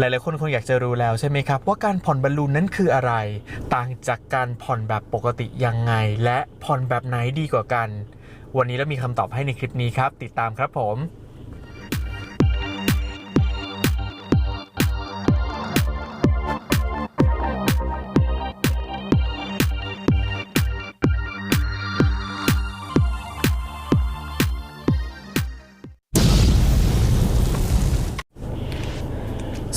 หลายๆคนคงอยากจะรู้แล้วใช่ไหมครับ ว่าการผ่อนบอลลูนนั้นคืออะไร ต่างจากการผ่อนแบบปกติยังไง และผ่อนแบบไหนดีกว่ากัน วันนี้เรามีคำตอบให้ในคลิปนี้ครับ ติดตามครับผม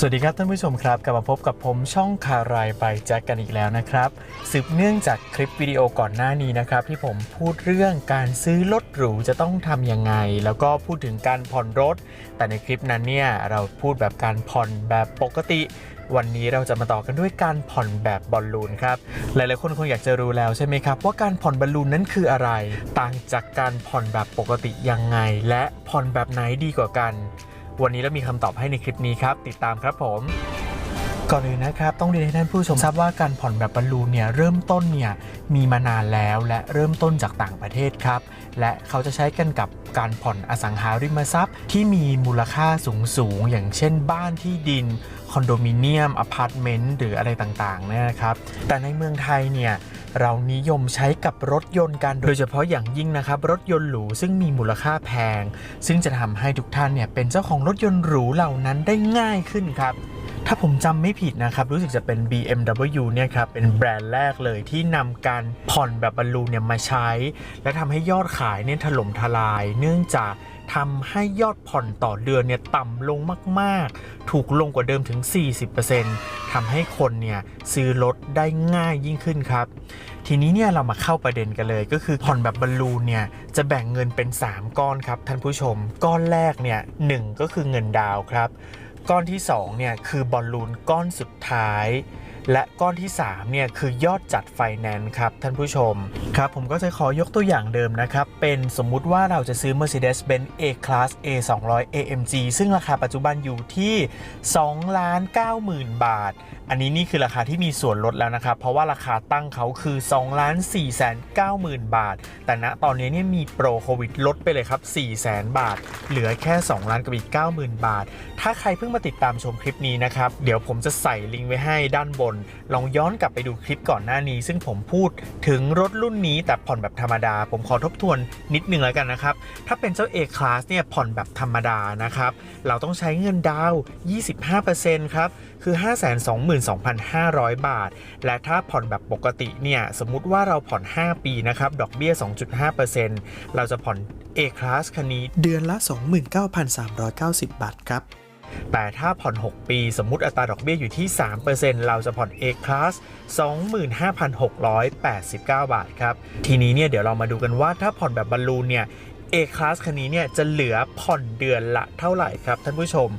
สวัสดีครับท่านผู้ชมครับ กลับมาพบกับผมช่องคารายไปแจ็คกันอีกแล้วนะครับ สืบเนื่องจากคลิปวิดีโอก่อนหน้านี้นะครับ ที่ผมพูดเรื่องการซื้อรถหรูจะต้องทำยังไง แล้วก็พูดถึงการผ่อนรถ แต่ในคลิปนั้นเนี่ยเราพูดแบบการผ่อนแบบปกติวันนี้เราจะมาต่อกันด้วยการผ่อนแบบบอลลูนครับ หลายๆคนคงอยากจะรู้แล้วใช่ไหมครับ ว่าการผ่อนบอลลูนนั้นคืออะไร ต่างจากการผ่อนแบบปกติยังไง และผ่อนแบบไหนดีกว่ากัน วันนี้เรามีคำตอบให้ในคลิปนี้ครับ ติดตามครับผมก่อนอื่นนะครับต้องเรียนให้ท่านผู้ชมทราบว่าการผ่อนแบบบอลลูนเนี่ยเริ่มต้นเนี่ยมีมานานแล้วและเริ่มต้นจากต่างประเทศครับ และเขาจะใช้กันกับ การผ่อนอสังหาริมทรัพย์ ที่มีมูลค่าสูงสูงๆอย่างเช่นบ้านที่ดิน คอนโดมิเนียมอพาร์ตเมนต์หรืออะไรต่างๆนะครับ แต่ในเมืองไทยเนี่ยเรานิยมใช้กับรถยนต์กันโดยเฉพาะอย่างยิ่งนะครับ รถยนต์หรูซึ่งมีมูลค่าแพง ซึ่งจะทำให้ทุกท่านเนี่ยเป็นเจ้าของรถยนต์หรูเหล่านั้นได้ง่ายขึ้นครับ ถ้าผมจำไม่ผิดนะครับ รู้สึกจะเป็น BMW เนี่ยครับ เป็นแบรนด์แรกเลยที่นำการผ่อนแบบบอลลูนเนี่ยมาใช้ และทำให้ยอดขายเนี่ยถล่มทลาย เนื่องจากทำให้ยอดผ่อนต่อเดือนเนี่ยต่ำลงมาก ๆ ถูกลงกว่าเดิมถึง 40%ทำให้คนเนี่ยซื้อรถได้ง่ายยิ่งขึ้นครับ ทีนี้เนี่ยเรามาเข้าประเด็นกันเลย ก็คือผ่อนแบบบอลลูนเนี่ยจะแบ่งเงินเป็น 3 ก้อนครับท่านผู้ชม ก้อนแรกเนี่ยหนึ่งก็คือเงินดาวครับ ก้อนที่2เนี่ยคือบอลลูนก้อนสุดท้าย และก้อนที่3เนี่ยคือยอดจัดไฟแนนซ์ครับท่านผู้ชมครับผมก็จะขอยกตัวอย่างเดิมนะครับ เป็นสมมุติว่าเราจะซื้อ Mercedes-Benz A-Class A200 AMG ซึ่งราคาปัจจุบันอยู่ที่2ล้าน9หมื่นบาท อันนี้นี่คือราคาที่มีส่วนลดแล้วนะครับ เพราะว่าราคาตั้งเขาคือ2ล้าน4แสน9หมื่นบาท แต่ณตอนนี้เนี่ยมีโปรโควิดลดไปเลยครับ4แสนบาท เหลือแค่ 2 ล้านกับอีก9หมื่นบาท ถ้าใครเพิ่งมาติดตามชมคลิปนี้นะครับ เดี๋ยวผมจะใส่ลิงก์ไว้ให้ด้านบนลองย้อนกลับไปดูคลิปก่อนหน้านี้ ซึ่งผมพูดถึงรถรุ่นนี้แต่ผ่อนแบบธรรมดา ผมขอทบทวนนิดนึงแล้วกันนะครับ ถ้าเป็นเจ้า A-Class เนี่ยผ่อนแบบธรรมดานะครับ เราต้องใช้เงินดาวน์25%ครับ คือ 522,500 บาท และถ้าผ่อนแบบปกติเนี่ยสมมุติว่าเราผ่อน 5 ปีนะครับดอกเบี้ย 2.5%เราจะผ่อน A-Class คันนี้เดือนละ 29,390 บาทครับ แต่ถ้าผ่อน 6 ปี สมมุติอัตราดอกเบี้ยอยู่ที่ 3%เราจะผ่อน A-Class 25,689 บาทครับ ทีนี้เนี่ยเดี๋ยวเรามาดูกันว่าถ้าผ่อนแบบบอลลูนเนี่ย A-Class คันนี้เนี่ยจะเหลือผ่อนเดือนละเท่าไหร่ครับท่านผู้ชม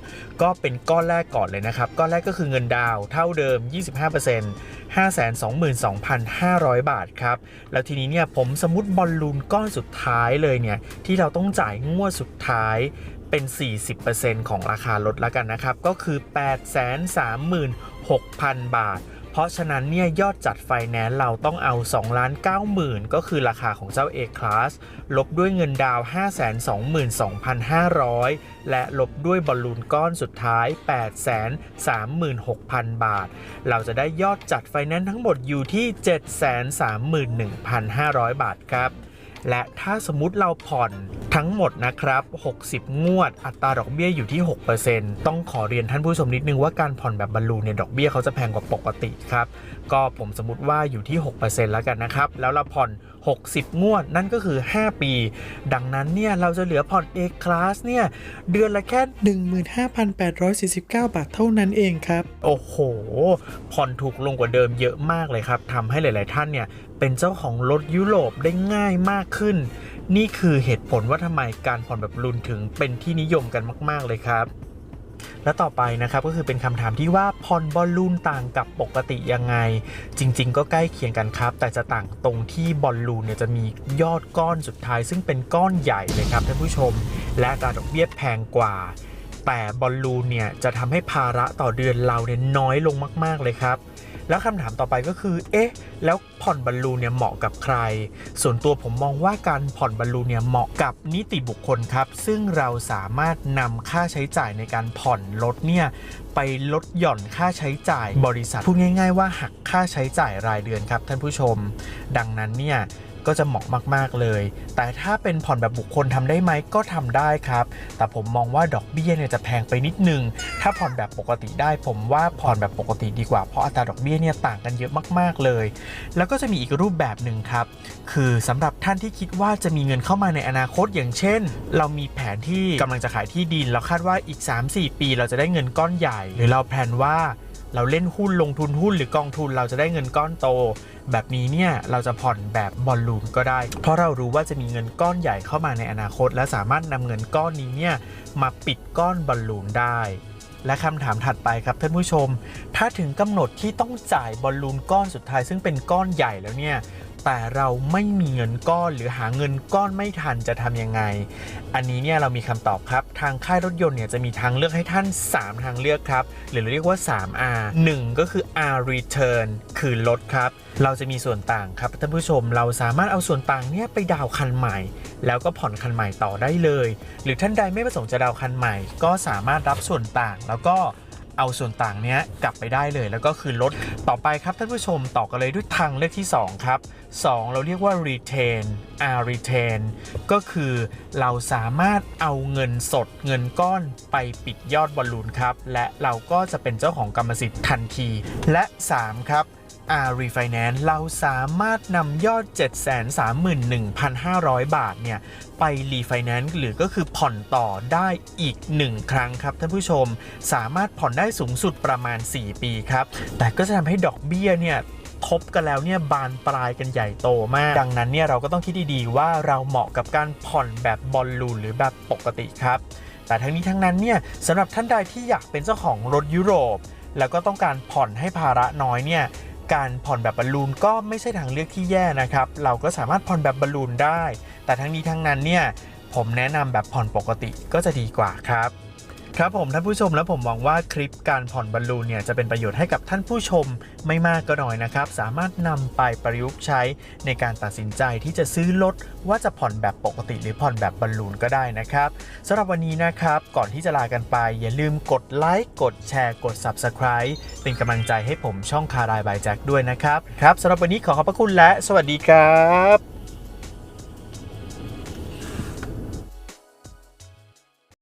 ก็เป็นก้อนแรกก่อนเลยนะครับ ก้อนแรกก็คือเงินดาวเท่าเดิม 25% 522,500 บาทครับ แล้วทีนี้เนี่ยผมสมมติบอลลูนก้อนสุดท้ายเลยเนี่ยที่เราต้องจ่ายงวดสุดท้าย เป็น 40%ของราคารถแล้วกันนะครับ ก็คือ 836,000 บาท เพราะฉะนั้นเนี่ยยอดจัดไฟแนนซ์เราต้องเอา 2 ล้าน9หมื่นก็คือราคาของเจ้า A-Class ลบด้วยเงินดาว 522,500 และลบด้วยบอลลูนก้อนสุดท้าย 836,000 บาท เราจะได้ยอดจัดไฟแนนซ์ทั้งหมดอยู่ที่ 731,500 บาทครับ และถ้าสมมติเราผ่อนทั้งหมดนะครับ 60 งวด อัตราดอกเบี้ยอยู่ที่ 6%ต้องขอเรียนท่านผู้ชมนิดนึงว่าการผ่อนแบบบอลลูนเนี่ยดอกเบี้ยเขาจะแพงกว่าปกติครับ ก็ผมสมมติว่าอยู่ที่ 6%แล้วกันนะครับ แล้วเราผ่อน 60 งวดนั่นก็คือ 5 ปี ดังนั้นเนี่ยเราจะเหลือผ่อน A-Class เนี่ยเดือนละแค่ 15,849 บาทเท่านั้นเองครับ โอ้โห ผ่อนถูกลงกว่าเดิมเยอะมากเลยครับทำให้หลาย ๆ ท่านเนี่ยเป็นเจ้าของรถยุโรปได้ง่ายมากขึ้น นี่คือเหตุผลว่าทำไมการผ่อนแบบรุนถึงเป็นที่นิยมกันมาก ๆ เลยครับและต่อไปนะครับก็คือเป็นคำถามที่ว่าผ่อนบอลลูนต่างกับปกติยังไง จริง ๆ ก็ใกล้เคียงกันครับ แต่จะต่างตรงที่บอลลูนเนี่ยจะมียอดก้อนสุดท้าย ซึ่งเป็นก้อนใหญ่เลยครับท่านผู้ชม และอัตราดอกเบี้ยแพงกว่า แต่บอลลูนเนี่ยจะทำให้ภาระต่อเดือนเราเนี่ยน้อยลงมาก ๆ เลยครับ แล้วคำถามต่อไปก็คือ เอ๊ะ แล้วผ่อนบอลลูนเนี่ยเหมาะกับใคร ส่วนตัวผมมองว่าการผ่อนบอลลูนเนี่ยเหมาะกับนิติบุคคลครับ ซึ่งเราสามารถนำค่าใช้จ่ายในการผ่อนรถเนี่ยไปลดหย่อนค่าใช้จ่ายบริษัทพูดง่าย ๆ ว่าหักค่าใช้จ่ายรายเดือนครับท่านผู้ชม ดังนั้นเนี่ย ก็จะเหมาะมาก ๆ เลย แต่ถ้าเป็นผ่อนแบบบุคคลทำได้ไหมก็ทำได้ครับ แต่ผมมองว่าดอกเบี้ยเนี่ยจะแพงไปนิดนึง ถ้าผ่อนแบบปกติได้ ผมว่าผ่อนแบบปกติดีกว่า เพราะอัตราดอกเบี้ยเนี่ยต่างกันเยอะมาก ๆ เลย แล้วก็จะมีอีกรูปแบบหนึ่งครับ คือสำหรับท่านที่คิดว่าจะมีเงินเข้ามาในอนาคตอย่างเช่น เรามีแผนที่กำลังจะขายที่ดิน เราคาดว่าอีก 3-4 ปี เราจะได้เงินก้อนใหญ่ หรือเราแพลนว่า เราเล่นหุ้นลงทุนหุ้นหรือกองทุนเราจะได้เงินก้อนโต แบบนี้เนี่ยเราจะผ่อนแบบบอลลูนก็ได้ เพราะเรารู้ว่าจะมีเงินก้อนใหญ่เข้ามาในอนาคต และสามารถนำเงินก้อนนี้เนี่ยมาปิดก้อนบอลลูนได้และคำถามถัดไปครับท่านผู้ชม ถ้าถึงกำหนดที่ต้องจ่ายบอลลูนก้อนสุดท้าย ซึ่งเป็นก้อนใหญ่แล้วเนี่ย แต่เราไม่มีเงินก้อนหรือหาเงินก้อนไม่ทันจะทำยังไง อันนี้เนี่ยเรามีคำตอบครับ ทางค่ายรถยนต์เนี่ยจะมีทางเลือกให้ท่าน 3 ทางเลือกครับ หรือเรียกว่า 3R 1 ก็คือ R return คือลดครับ เราจะมีส่วนต่างครับท่านผู้ชมเราสามารถเอาส่วนต่างเนี่ยไปดาวน์คันใหม่ แล้วก็ผ่อนคันใหม่ต่อได้เลย หรือท่านใดไม่ประสงค์จะดาวน์คันใหม่ ก็สามารถรับส่วนต่างแล้วก็ เอาส่วนต่างเนี้ยกลับไปได้เลย แล้วก็คือลดต่อไปครับท่านผู้ชมต่อกันเลยด้วยทางเลือกที่ 2 ครับ 2 เราเรียกว่า retain R retain ก็คือเราสามารถเอาเงินสดเงินก้อนไปปิดยอดบอลลูนครับ และเราก็จะเป็นเจ้าของกรรมสิทธิ์ทันที และ 3 ครับ R refinance เราสามารถนำยอด 731,500 บาทเนี่ย ไป refinance หรือก็คือผ่อนต่อได้อีก 1 ครั้งครับท่านผู้ชม สามารถผ่อนได้สูงสุดประมาณ 4 ปีครับ แต่ก็จะทำให้ดอกเบี้ยเนี่ยทบกันแล้วเนี่ยบานปลายกันใหญ่โตมาก ดังนั้นเนี่ยเราก็ต้องคิดดีๆว่าเราเหมาะกับการผ่อนแบบบอลลูนหรือแบบปกติครับ แต่ทั้งนี้ทั้งนั้นเนี่ยสำหรับท่านใดที่อยากเป็นเจ้าของรถยุโรป แล้วก็ต้องการผ่อนให้ภาระน้อยเนี่ย การผ่อนแบบบอลลูนก็ไม่ใช่ทางเลือกที่แย่นะครับ เราก็สามารถผ่อนแบบบอลลูนได้ แต่ทั้งนี้ทั้งนั้นเนี่ยผมแนะนำแบบผ่อนปกติก็จะดีกว่าครับ ครับผมท่านผู้ชมและผมหวังว่าคลิปการผ่อนบอลลูนเนี่ยจะเป็นประโยชน์ให้กับท่านผู้ชมไม่มากก็น้อยนะครับ สามารถนำไปประยุกต์ใช้ในการตัดสินใจที่จะซื้อรถว่าจะผ่อนแบบปกติหรือผ่อนแบบบอลลูนก็ได้นะครับสำหรับวันนี้นะครับก่อนที่จะลากันไป อย่าลืมกดไลค์กดแชร์กด Subscribe เป็นกำลังใจให้ผมช่องคารายบายแจ็คด้วยนะครับครับสำหรับวันนี้ขอขอบพระคุณและ สวัสดีครับ